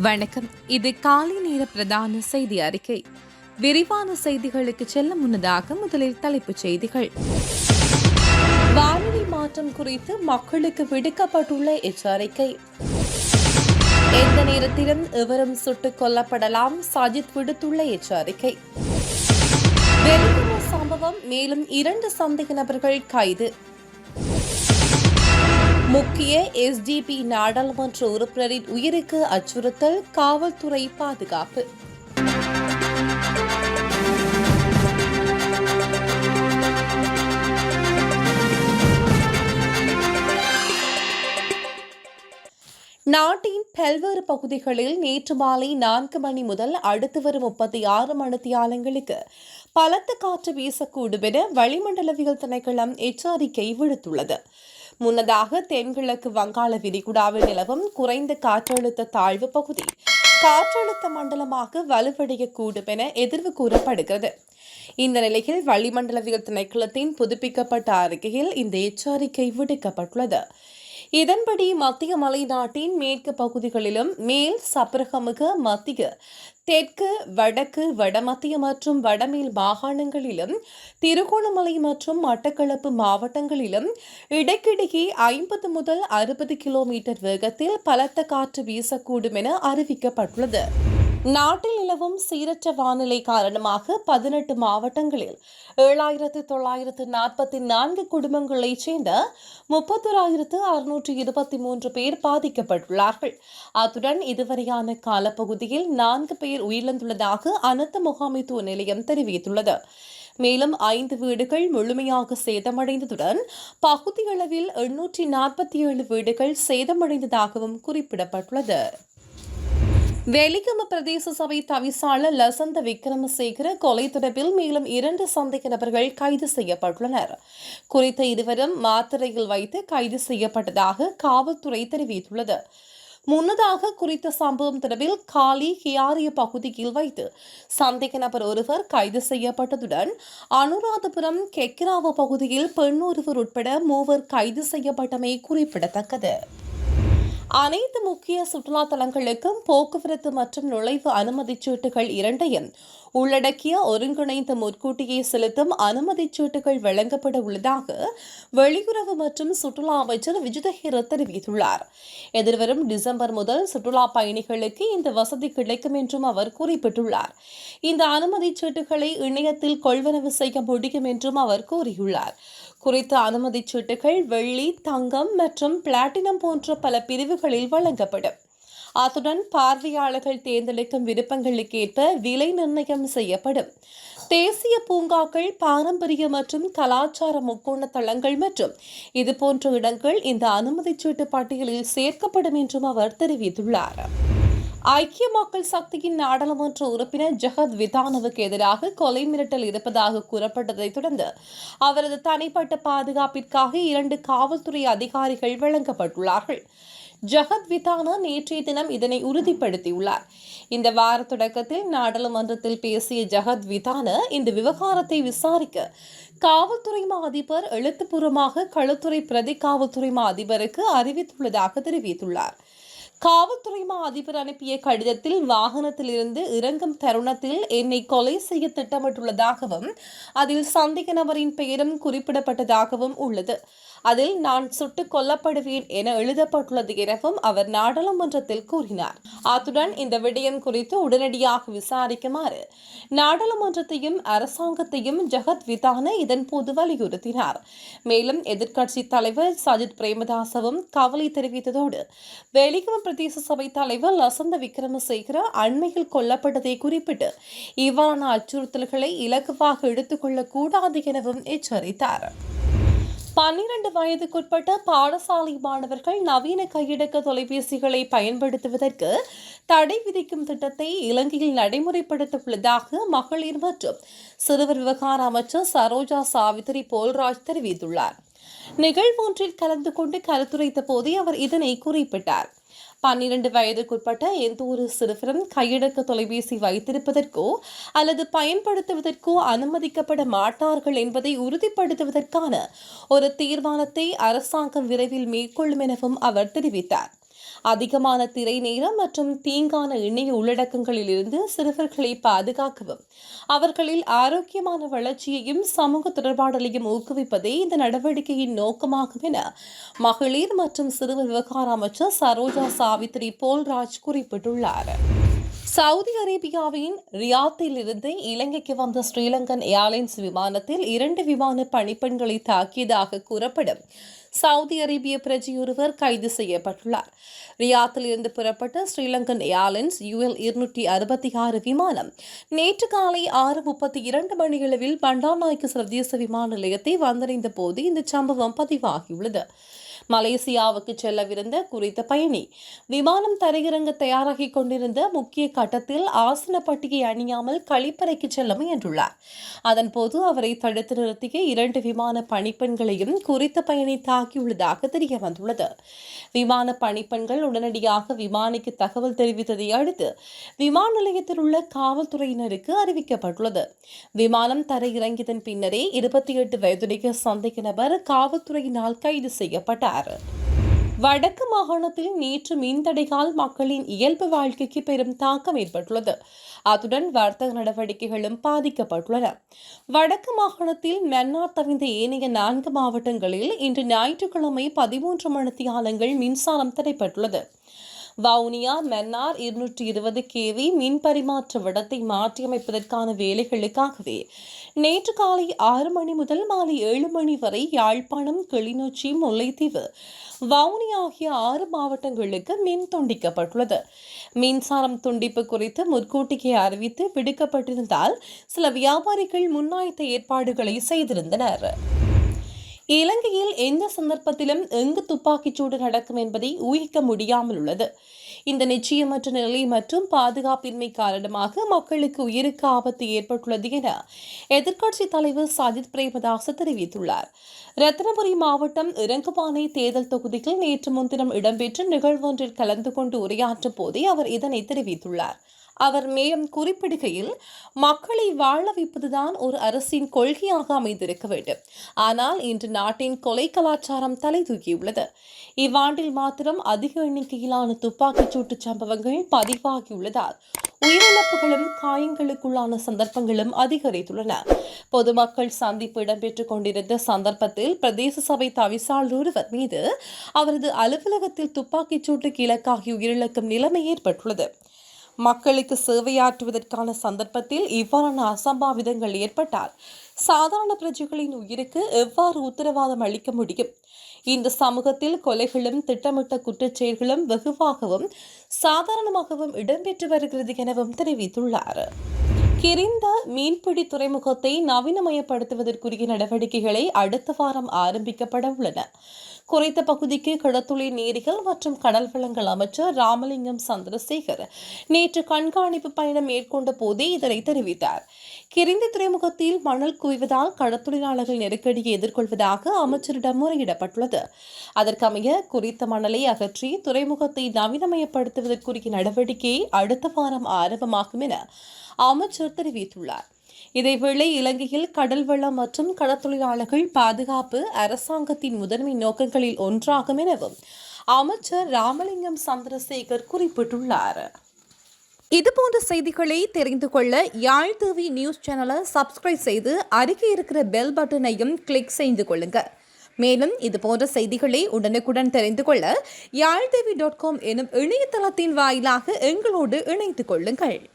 வணக்கம். இது காலை நேர பிரதான செய்தி அறிக்கை. விரிவான செய்திகளுக்கு செல்ல முன்னதாக முதலில் தலைப்புச் செய்திகள். வானிலை மாற்றம் குறித்து மக்களுக்கு விடுக்கப்பட்டுள்ள எச்சரிக்கை. எந்த நேரத்திலும் எவரும் சுட்டுக் கொல்லப்படலாம் சஜித் விடுத்துள்ள எச்சரிக்கை. சம்பவம் மேலும் இரண்டு சந்தேக நபர்கள் கைது. முக்கிய எஸ்டிபி நாடாளுமன்ற உறுப்பினரின் உயிருக்கு அச்சுறுத்தல் காவல்துறை பாதுகாப்பு. நாட்டின் பல்வேறு பகுதிகளில் நேற்று மாலை நான்கு மணி முதல் அடுத்து வரும் முப்பத்தி ஆறு மணித்தியாலங்களுக்கு பலத்த காற்று வீசக்கூடும் என வளிமண்டலவியல் திணைக்களம் எச்சரிக்கை விடுத்துள்ளது. முன்னதாக தென்கிழக்கு வங்காள விரிகுடாவில் நிலவும் குறைந்த காற்றழுத்த தாழ்வு பகுதி காற்றழுத்த மண்டலமாக வலுவடையக்கூடும் என எதிர்வு கூறப்படுகிறது. இந்த நிலையில் வளிமண்டலவியல் திணைக்களத்தின் புதுப்பிக்கப்பட்ட அறிக்கையில் இந்த எச்சரிக்கை விடுக்கப்பட்டுள்ளது. இதன்படி மத்திய மலைநாட்டின் மேற்கு பகுதிகளிலும் மேல் சப்ரகமுக மத்திய தெற்கு வடக்கு வடமத்திய மற்றும் வடமேல் மாகாணங்களிலும் திருகோணமலை மற்றும் மட்டக்களப்பு மாவட்டங்களிலும் இடைக்கிடையே ஐம்பது முதல் அறுபது கிலோமீட்டர் வேகத்தில் பலத்த காற்று வீசக்கூடும் என அறிவிக்கப்பட்டுள்ளது. நாட்டில் நிலவும் சீரற்ற வானிலை காரணமாக பதினெட்டு மாவட்டங்களில் ஏழாயிரத்து தொள்ளாயிரத்து நாற்பத்தி நான்கு குடும்பங்களைச் சேர்ந்த முப்பத்தோராயிரத்து அறுநூற்று இருபத்தி மூன்று பேர் பாதிக்கப்பட்டுள்ளார்கள். அத்துடன் இதுவரையான காலப்பகுதியில் நான்கு பேர் உயிரிழந்துள்ளதாக அனர்த்த முகாமைத்துவ நிலையம் தெரிவித்துள்ளது. மேலும் ஐந்து வீடுகள் முழுமையாக சேதமடைந்ததுடன் பகுதியளவில் எண்ணூற்றி நாற்பத்தி ஏழு வீடுகள் சேதமடைந்ததாகவும் குறிப்பிடப்பட்டுள்ளது. வெலிகம பிரதேச சபை தவிசாளர் லசந்த விக்ரமசேகர கொலை தொடர்பில் மேலும் இரண்டு சந்தேக நபர்கள் கைது செய்யப்பட்டுள்ளனர். குறித்த இருவரும் மாத்திரையில் வைத்து கைது செய்யப்பட்டதாக காவல்துறை தெரிவித்துள்ளது. முன்னதாக குறித்த சம்பவம் தொடர்பில் காலி ஹியாரிய பகுதியில் வைத்து சந்தேக நபர் ஒருவர் கைது செய்யப்பட்டதுடன் அனுராதபுரம் கெக்கிராவ பகுதியில் பெண் ஒருவர் உட்பட மூவர் கைது செய்யப்பட்டமை குறிப்பிடத்தக்கது. அனைத்து முக்கிய சுற்றுலா தலங்களுக்கும் போக்குவரத்து மற்றும் நுழைவு அனுமதிச் சீட்டுகள் இரண்டையும் உள்ளடக்கிய ஒருங்கிணைந்த முற்கூட்டியை செலுத்தும் அனுமதிச் சீட்டுகள் வழங்கப்பட உள்ளதாக வெளியுறவு மற்றும் சுற்றுலா அமைச்சர் விஜிதஹிர தெரிவித்துள்ளார். எதிர்வரும் டிசம்பர் முதல் சுற்றுலா பயணிகளுக்கு இந்த வசதி கிடைக்கும் என்றும் அவர் குறிப்பிட்டுள்ளார். இந்த அனுமதிச் சீட்டுகளை இணையத்தில் கொள்வனவு செய்ய முடியும் என்றும் அவர் கூறியுள்ளார். குறித்த அனுமதிச் சீட்டுகள் வெள்ளி தங்கம் மற்றும் பிளாட்டினம் போன்ற பல பிரிவுகளில் வழங்கப்படும். அத்துடன் பார்வையாளர்கள் தேர்ந்தெடுக்கும் விருப்பங்களுக்கேற்ப விலை நிர்ணயம் செய்யப்படும். தேசிய பூங்காக்கள் பாரம்பரிய மற்றும் கலாச்சார முக்கோண தளங்கள் மற்றும் இதுபோன்ற இடங்கள் இந்த அனுமதிச் சீட்டு பட்டியலில் சேர்க்கப்படும் என்றும் அவர் தெரிவித்துள்ளார். ஐக்கிய மக்கள் சக்தியின் நாடாளுமன்ற உறுப்பினர் ஜெகத் விதானவுக்கு எதிராக கொலை மிரட்டல் இருப்பதாக கூறப்பட்டதைத் தொடர்ந்து அவரது தனிப்பட்ட பாதுகாப்பிற்காக இரண்டு காவல்துறை அதிகாரிகள் வழங்கப்பட்டுள்ளார்கள். ஜகத் விதானா நேற்றைய தினம் இதனை உறுதிப்படுத்தியுள்ளார். இந்த வார தொடக்கத்தில் நாடாளுமன்றத்தில் பேசிய ஜகத் விதான இந்த விவகாரத்தை விசாரிக்க காவல்துறை மா அதிபர் எழுத்துப்பூர்வமாக களத்துறை பிரதி காவல்துறை மா அதிபருக்கு அறிவித்துள்ளதாக தெரிவித்துள்ளார். காவல்துறை மா அதிபர் அனுப்பிய கடிதத்தில் வாகனத்திலிருந்து இறங்கும் தருணத்தில் என்னை கொலை செய்ய திட்டமிட்டுள்ளதாகவும் அதில் சந்தேக நபரின் பெயரும் குறிப்பிடப்பட்டதாகவும் உள்ளது. அதில் நான் சுட்டுக் கொல்லப்படுவேன் என எழுதப்பட்டுள்ளது எனவும் அவர் நாடாளுமன்றத்தில் கூறினார். அத்துடன் இந்த விடயம் குறித்து உடனடியாக விசாரிக்குமாறு நாடாளுமன்றத்தையும் அரசாங்கத்தையும் ஜெகத் விதான இதன்போது வலியுறுத்தினார். மேலும் எதிர்க்கட்சி தலைவர் சஜித் பிரேமதாசவும் கவலை தெரிவித்ததோடு வெளியுறவு பிரதேச சபை தலைவர் லசந்த விக்ரமசேகர அண்மையில் கொல்லப்பட்டதை குறிப்பிட்டு இவ்வாறான அச்சுறுத்தல்களை இலகுவாக எடுத்துக்கொள்ளக்கூடாது எனவும் எச்சரித்தார். பன்னிரண்டு வயதுக்குட்பட்ட பாடசாலை மாணவர்கள் நவீன கையடக்க தொலைபேசிகளை பயன்படுத்துவதற்கு தடை விதிக்கும் திட்டத்தை இலங்கையில் நடைமுறைப்படுத்த உள்ளதாக மகளிர் மற்றும் சிறுவர் விவகார அமைச்சர் சரோஜா சாவித்ரி போல்ராஜ் தெரிவித்துள்ளார். நிகழ்வொன்றில் கலந்து கொண்டு கருத்துரைத்த போதே அவர் இதனை குறிப்பிட்டார். பன்னிரண்டு வயதுக்குட்பட்ட எந்த ஒரு சிறுவரும் கையடக்க தொலைபேசி வைத்திருப்பதற்கோ அல்லது பயன்படுத்துவதற்கோ அனுமதிக்கப்பட மாட்டார்கள் என்பதை உறுதிப்படுத்துவதற்கான ஒரு தீர்மானத்தை அரசாங்கம் விரைவில் மேற்கொள்ளும் எனவும் அவர் தெரிவித்தார். அதிகமான திரை நேரம் மற்றும் தீங்கான இணைய உள்ளடக்கங்களில் இருந்து சிறுவர்களை பாதுகாக்கவும். அவர்களில் ஆரோக்கியமான வளர்ச்சியையும் சமூக தொடர்பாடலையும் ஊக்குவிப்பதே இந்த நடவடிக்கையின் நோக்கமாகும் என மகளிர் மற்றும் சிறுவர் விவகார அமைச்சர் சரோஜா சாவித்ரி போல்ராஜ் குறிப்பிட்டுள்ளார். சவுதி அரேபியாவின் ரியாத்தில் இருந்து இலங்கைக்கு வந்த ஸ்ரீலங்கன் ஏர்லைன்ஸ் விமானத்தில் இரண்டு விமான பணிப்பெண்களை தாக்கியதாக கூறப்படும். சவுதி அரேபிய பிரஜையொருவர் கைது செய்யப்பட்டுள்ளார். ரியாத்தில் இருந்து புறப்பட்ட ஸ்ரீலங்கன் ஏர்லைன்ஸ் யுஎல் இருநூற்றி அறுபத்தி ஆறு விமானம் நேற்று காலை ஆறு முப்பத்தி இரண்டு மணியளவில் பண்டாநாய்க்கு சர்வதேச விமான நிலையத்தை வந்தடைந்த போது இந்த சம்பவம் பதிவாகியுள்ளது. மலேசியாவுக்கு செல்லவிருந்த குறித்த பயணி விமானம் தரையிறங்க தயாராகி கொண்டிருந்த முக்கிய கட்டத்தில் ஆசன பட்டியை அணியாமல் கழிப்பறைக்கு செல்ல முயன்றுள்ளார் அதன்போது அவரை தடுத்து நிறுத்திய இரண்டு விமான பணிப்பெண்களையும் குறித்த பயணி தாக்கியுள்ளதாக தெரிய வந்துள்ளது. விமான பணிப்பெண்கள் உடனடியாக விமானிக்கு தகவல் தெரிவித்ததை அடுத்து விமான நிலையத்தில் உள்ள காவல்துறையினருக்கு அறிவிக்கப்பட்டுள்ளது. விமானம் தரையிறங்கியதன் பின்னரே இருபத்தி எட்டு வயதுடைய சந்தேக நபர் காவல்துறையினால் கைது செய்யப்பட்டார். வடக்கு மாகாணத்தில் நேற்று மின்தடையால் மக்களின் இயல்பு வாழ்க்கைக்கு பெரும் தாக்கம் ஏற்பட்டுள்ளது. அத்துடன் வர்த்தக நடவடிக்கைகளும் பாதிக்கப்பட்டுள்ளன. வடக்கு மாகாணத்தில் மன்னார் தவிர்ந்த ஏனைய நான்கு மாவட்டங்களில் இன்று ஞாயிற்றுக்கிழமை பதிமூன்று மணித்தியாலங்கள் மின்சாரம் தடைப்பட்டுள்ளது. வவுனியா மன்னார் இருநூற்றி இருபது கேவி மின் பரிமாற்ற விடத்தை மாற்றியமைப்பதற்கான வேலைகளுக்காகவே நேற்று காலை ஆறு மணி முதல் மாலை ஏழு மணி வரை யாழ்ப்பாணம் கிளிநொச்சி முல்லைத்தீவு வவுனி ஆகிய ஆறு மாவட்டங்களுக்கு மின் துண்டிக்கப்பட்டுள்ளது. மின்சாரம் துண்டிப்பு குறித்து முற்கூட்டிக்கை அறிவித்து விடுக்கப்பட்டிருந்தால் சில வியாபாரிகள் முன்னாய்த்த ஏற்பாடுகளை செய்திருந்தனர். இலங்கையில் எந்த சந்தர்ப்பத்திலும் எங்கு துப்பாக்கிச்சூடு நடக்கும் என்பதை ஊகிக்க முடியாமல் உள்ளது இந்த நிச்சயமற்ற நிலை மற்றும் பாதுகாப்பின்மை காரணமாக மக்களுக்கு உயிருக்கு ஆபத்து ஏற்பட்டுள்ளது என எதிர்க்கட்சி தலைவர் சஜித் பிரேமதாஸ் தெரிவித்துள்ளார். ரத்னபுரி மாவட்டம் இறங்குபானை தேர்தல் தொகுதியில் நேற்று முன்தினம் இடம்பெற்ற நிகழ்வொன்றில் கலந்து கொண்டு உரையாற்றும் போதே அவர் இதனை தெரிவித்துள்ளார். அவர் மேலும் குறிப்பிடுகையில் மக்களை வாழ வைப்பதுதான் ஒரு அரசின் கொள்கையாக அமைந்திருக்க வேண்டும். ஆனால் இன்று நாட்டின் கொலை கலாச்சாரம் தலை தூக்கியுள்ளது. இவ்வாண்டில் மாத்திரம் அதிக எண்ணிக்கையிலான துப்பாக்கிச் சூட்டு சம்பவங்கள் பதிவாகியுள்ளதால் உயிரிழப்புகளும் காயங்களுக்குள்ளான சந்தர்ப்பங்களும் அதிகரித்துள்ளன. பொதுமக்கள் சந்திப்பு இடம்பெற்றுக் கொண்டிருந்த சந்தர்ப்பத்தில் பிரதேச சபை தவிசாளர் ஒருவர் மீது அவரது அலுவலகத்தில் துப்பாக்கிச் சூட்டுக்கு இலக்காகி உயிரிழக்கும் நிலைமை ஏற்பட்டுள்ளது. மக்களுக்கு சேவையாற்றுவதற்கான சந்தர்ப்பத்தில் இவ்வாறான அசம்பாவிதங்கள் ஏற்பட்டால் சாதாரண பிரஜைகளின் உயிருக்கு எவ்வாறு உத்தரவாதம் அளிக்க முடியும்? இந்த சமூகத்தில் கொலைகளும் திட்டமிட்ட குற்றச்செயல்களும் வெகுவாகவும் சாதாரணமாகவும் இடம்பெற்று வருகிறது எனவும் தெரிவித்துள்ளார். கிரிந்த மீன்பிடி துறைமுகத்தை நவீனமயப்படுத்துவதற்குரிய நடவடிக்கைகளை அடுத்த வாரம் ஆரம்பிக்கப்பட உள்ளன. குறித்த பகுதிக்கு கடத்துளி நீரிகள் மற்றும் கடல் வளங்கள் அமைச்சர் ராமலிங்கம் சந்திரசேகர் நேற்று கண்காணிப்பு பயணம் மேற்கொண்ட போதே இதனை தெரிவித்தார். கிரிந்தி துறைமுகத்தில் மணல் குவிவதால் கடத்தொழிலாளர்கள் நெருக்கடியை எதிர்கொள்வதாக அமைச்சரிடம் முறையிடப்பட்டுள்ளது. அதற்கமைய குறித்த மணலை அகற்றி துறைமுகத்தை நவீனமயப்படுத்துவதற்குரிய நடவடிக்கை அடுத்த வாரம் ஆரம்பமாகும் என அமைச்சர் தெரிவித்துள்ளார். இதேவேளை இலங்கையில் கடல் வளம் மற்றும் கடற்தொழிலாளர்கள் பாதுகாப்பு அரசாங்கத்தின் முதன்மை நோக்கங்களில் ஒன்றாகும் எனவும் அமைச்சர் ராமலிங்கம் சந்திரசேகர் குறிப்பிட்டுள்ளார். இதுபோன்ற செய்திகளை தெரிந்து கொள்ள யாழ் டிவி நியூஸ் சேனலை சப்ஸ்கிரைப் செய்து அருகே இருக்கிற பெல் பட்டனையும் கிளிக் செய்து கொள்ளுங்க. மேலும் இதுபோன்ற செய்திகளை உடனுக்குடன் தெரிந்து கொள்ள யாழ் டிவி டாட் காம் எனும் இணையதளத்தின் வாயிலாக எங்களோடு இணைந்து கொள்ளுங்கள்.